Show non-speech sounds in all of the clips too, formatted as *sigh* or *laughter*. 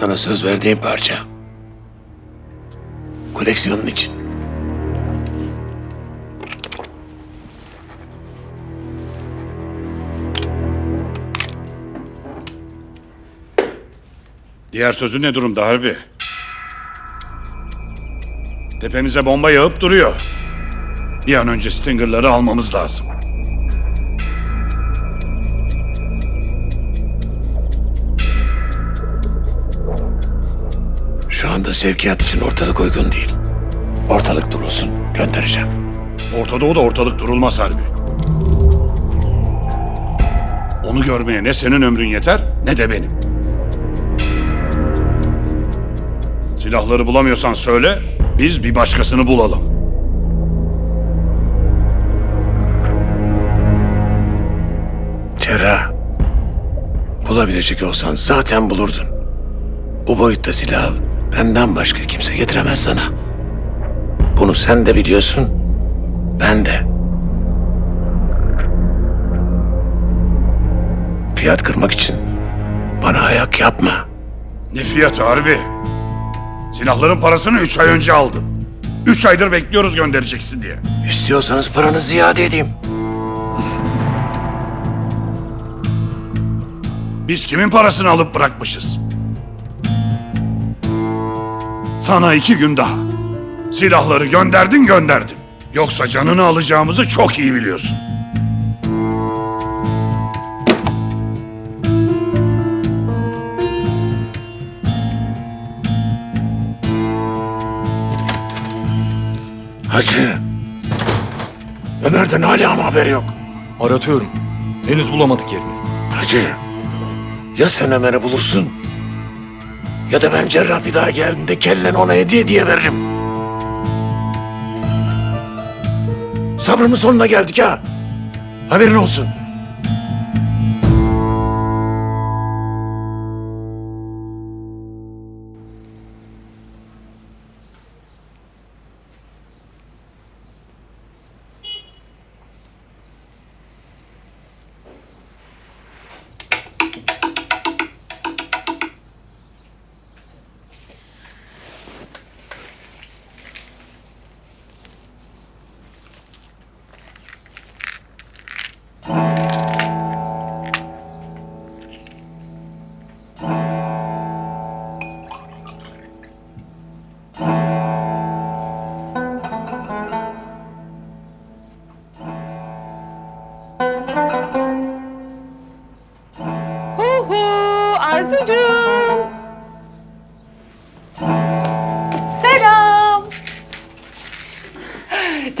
Sana söz verdiğim parça. Koleksiyonun için. Diğer sözü ne durumda Harbi? Tepemize bomba yağıp duruyor. Bir an önce Stinger'ları almamız lazım. Anda sevkiyat için ortalık uygun değil. Ortalık durulsun, göndereceğim. Orta Doğu'da ortalık durulmaz Harbi. Onu görmeye ne senin ömrün yeter ne de benim. Silahları bulamıyorsan söyle, biz bir başkasını bulalım. Cerrah. Bulabilecek olsan zaten bulurdun. Bu boyutta silahı benden başka kimse getiremez sana. Bunu sen de biliyorsun, ben de. Fiyat kırmak için bana ayak yapma. Ne fiyatı Harbi? Silahların parasını üç ay önce aldım. Üç aydır bekliyoruz göndereceksin diye. İstiyorsanız paranızı iade edeyim. Biz kimin parasını alıp bırakmışız? Sana iki gün daha. Silahları gönderdin gönderdin. Yoksa canını alacağımızı çok iyi biliyorsun. Hacı. Ömer'den hala mı haber yok? Aratıyorum. Henüz bulamadık yerini. Hacı. Ya sen Ömer'i bulursun. Ya da ben cerrah bir daha geldiğinde kellen ona hediye diye veririm. Sabrımın sonuna geldik ha. Haberin olsun.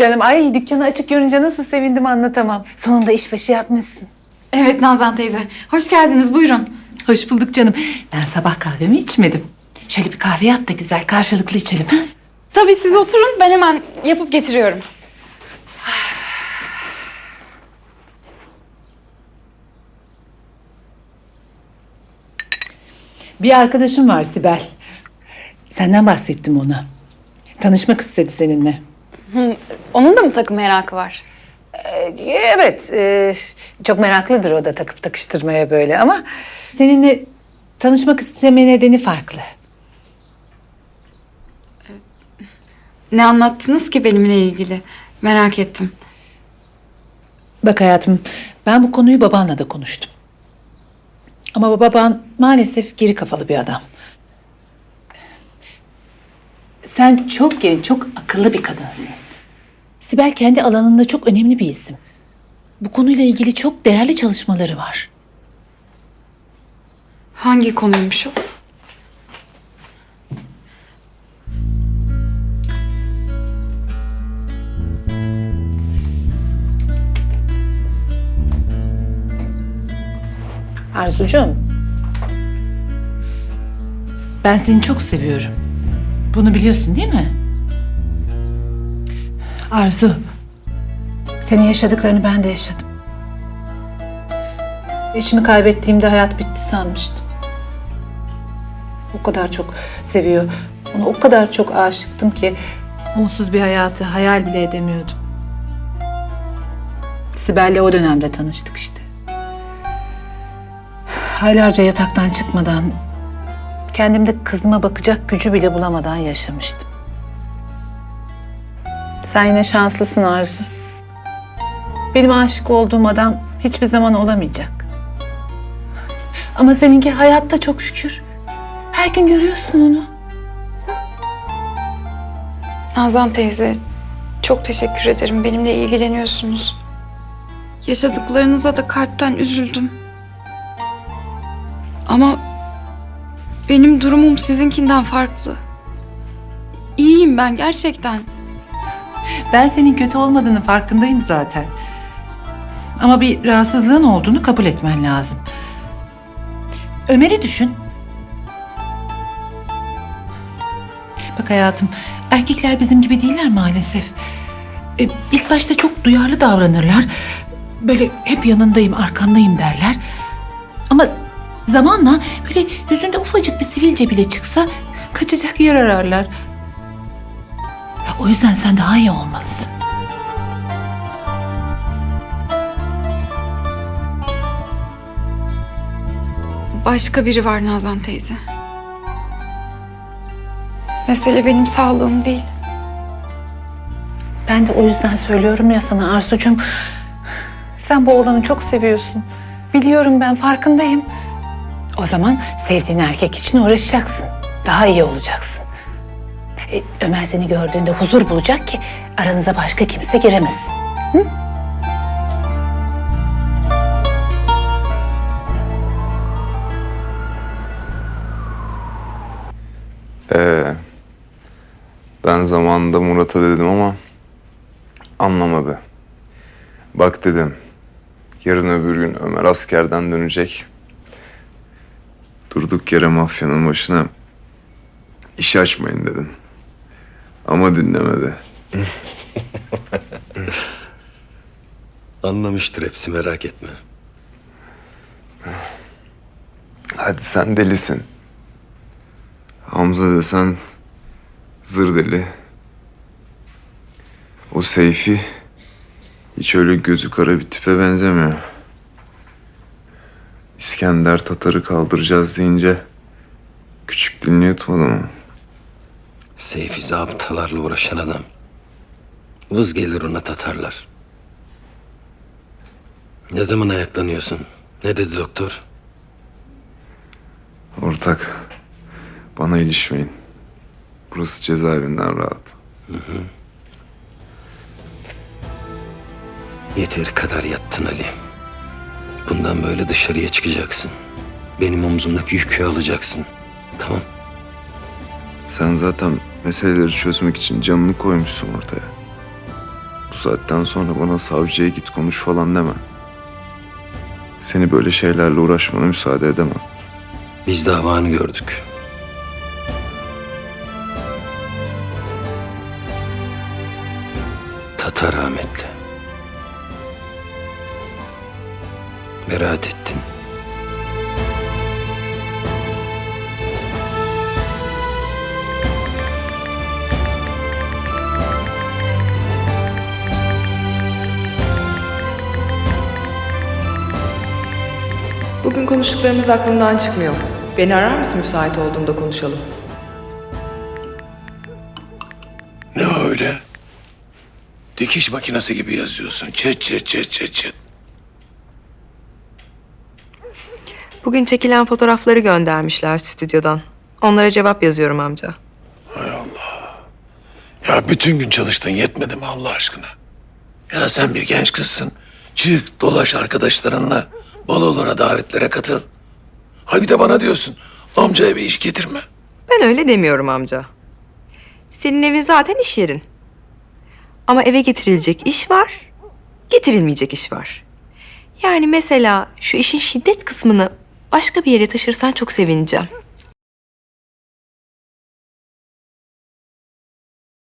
Canım ay dükkanı açık görünce nasıl sevindim anlatamam. Sonunda işbaşı yapmışsın. Evet Nazan teyze. Hoş geldiniz buyurun. Hoş bulduk canım. Ben sabah kahvemi içmedim. Şöyle bir kahve yap da güzel karşılıklı içelim. Tabii siz oturun ben hemen yapıp getiriyorum. Bir arkadaşım var Sibel. Senden bahsettim ona. Tanışmak istedi seninle. *laughs* Onun da mı takım merakı var? Evet, e, çok meraklıdır o da takıp takıştırmaya böyle ama... Seninle tanışmak isteme nedeni farklı. Ne anlattınız ki benimle ilgili? Merak ettim. Bak hayatım, ben bu konuyu babanla da konuştum. Ama baban maalesef geri kafalı bir adam. Sen çok genç, çok akıllı bir kadınsın. Sibel kendi alanında çok önemli bir isim. Bu konuyla ilgili çok değerli çalışmaları var. Hangi konuymuş o? Arzucuğum. Ben seni çok seviyorum. Bunu biliyorsun değil mi? Arzu. Senin yaşadıklarını ben de yaşadım. Eşimi kaybettiğimde hayat bitti sanmıştım. O kadar çok seviyor. Ona o kadar çok aşıktım ki onsuz bir hayatı hayal bile edemiyordum. Sibel'le o dönemde tanıştık işte. Aylarca yataktan çıkmadan kendimde kızıma bakacak gücü bile bulamadan yaşamıştım. Sen yine şanslısın Arzu. Benim aşık olduğum adam hiçbir zaman olamayacak. Ama seninki hayatta çok şükür. Her gün görüyorsun onu. Nazan teyze, çok teşekkür ederim. Benimle ilgileniyorsunuz. Yaşadıklarınıza da kalpten üzüldüm. Ama benim durumum sizinkinden farklı. İyiyim ben gerçekten. Ben senin kötü olmadığını farkındayım zaten. Ama bir rahatsızlığın olduğunu kabul etmen lazım. Ömer'i düşün. Bak hayatım, erkekler bizim gibi değiller maalesef. E, ilk başta çok duyarlı davranırlar. Böyle hep yanındayım, arkandayım derler. Ama zamanla böyle yüzünde ufacık bir sivilce bile çıksa kaçacak yer ararlar. O yüzden sen daha iyi olmalısın. Başka biri var Nazan teyze. Mesele benim sağlığım değil. Ben de o yüzden söylüyorum ya sana Arzucuğum. Sen bu oğlanı çok seviyorsun. Biliyorum ben farkındayım. O zaman sevdiğin erkek için uğraşacaksın. Daha iyi olacaksın. E, Ömer seni gördüğünde huzur bulacak ki aranıza başka kimse giremesin. Ee, ben zamanında Murat'a dedim ama anlamadı. Bak dedim, yarın öbür gün Ömer askerden dönecek. Durduk yere mafyanın başına iş açmayın dedim. Ama dinlemedi. *laughs* Anlamıştır hepsi merak etme. Hadi sen delisin. Hamza desen zır deli. O Seyfi hiç öyle gözü kara bir tipe benzemiyor. İskender Tatar'ı kaldıracağız deyince küçük dilini yutmadı mı? Seyfi zabıtalarla uğraşan adam. Vız gelir ona tatarlar. Ne zaman ayaklanıyorsun? Ne dedi doktor? Ortak bana ilişmeyin. Burası cezaevinden rahat. Yeteri kadar yattın Ali. Bundan böyle dışarıya çıkacaksın. Benim omzumdaki yükü alacaksın. Tamam. Sen zaten meseleleri çözmek için canını koymuşsun ortaya. Bu saatten sonra bana savcıya git konuş falan deme. Seni böyle şeylerle uğraşmana müsaade edemem. Biz davanı gördük. Tatar rahmetli. Beraat ettin. Bugün konuştuklarımız aklımdan çıkmıyor. Beni arar mısın müsait olduğunda konuşalım? Ne öyle? Dikiş makinesi gibi yazıyorsun. Çıt çıt çıt çıt çıt. Bugün çekilen fotoğrafları göndermişler stüdyodan. Onlara cevap yazıyorum amca. Ya bütün gün çalıştın yetmedi mi Allah aşkına? Ya sen bir genç kızsın. Çık dolaş arkadaşlarınla. Balolara davetlere katıl. Ha bir de bana diyorsun. Amcaya bir iş getirme. Ben öyle demiyorum amca. Senin evin zaten iş yerin. Ama eve getirilecek iş var, getirilmeyecek iş var. Yani mesela şu işin şiddet kısmını başka bir yere taşırsan çok sevineceğim.